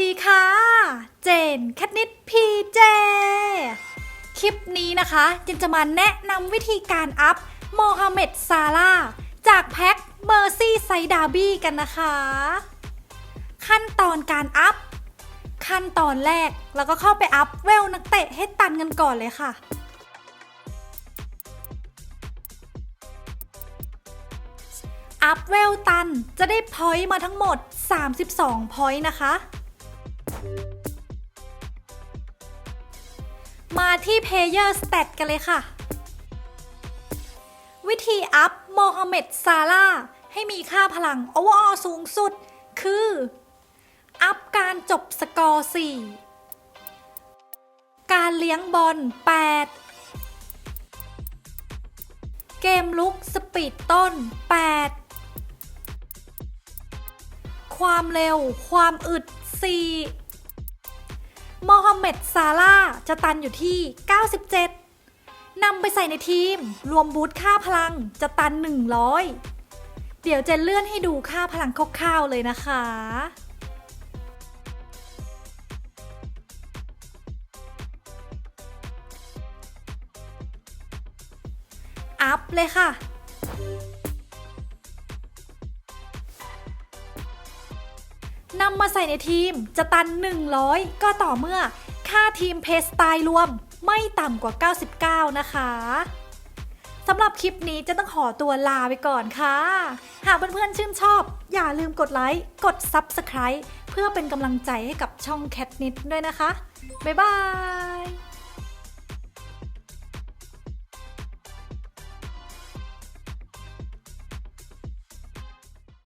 ดีค่ะ เจนแคทนิดพีเจ คลิปนี้นะคะเจนจะมาแนะนำวิธีการอัพโมฮัมเหม็ดซาลาจากแพ็คเมอร์ซี่ไซดาบี้กันนะคะ ขั้นตอนการอัพ ขั้นตอนแรกเราก็เข้าไปอัพเวลนักเตะให้ตันกันก่อนเลยค่ะอัพเวลตันจะได้พอยต์มาทั้งหมด 32 พอยต์นะคะ มาที่ Player Stat กันเลยค่ะ วิธีอัพโมฮัมเหม็ดซาลาให้มีค่าพลัง overall สูงสุดคือ อัพการจบสกอร์ 4 การเลี้ยงบอล 8 เกมลุกสปีดต้น 8 ความเร็วความอึด 4 โมฮัมเหม็ดซาลาจะตันอยู่ที่ 97 นำไปใส่ในทีม รวมบูทค่าพลังจะตัน 100 เดี๋ยวจะเลื่อนให้ดูค่าพลังคร่าวๆเลยนะคะ อัพเลยค่ะ นำมาใส่ในทีมจะตัน 100 ก็ต่อเมื่อ ค่าทีมเพสตายรวมไม่ต่ำกว่า 99 นะคะสำหรับคลิปนี้จะต้องขอตัวลาไปก่อนค่ะ หากเพื่อนๆชื่นชอบ อย่าลืมกดไลค์ กด Subscribe เพื่อเป็นกำลังใจให้กับช่องแคทนิดด้วยนะคะ บ๊ายบาย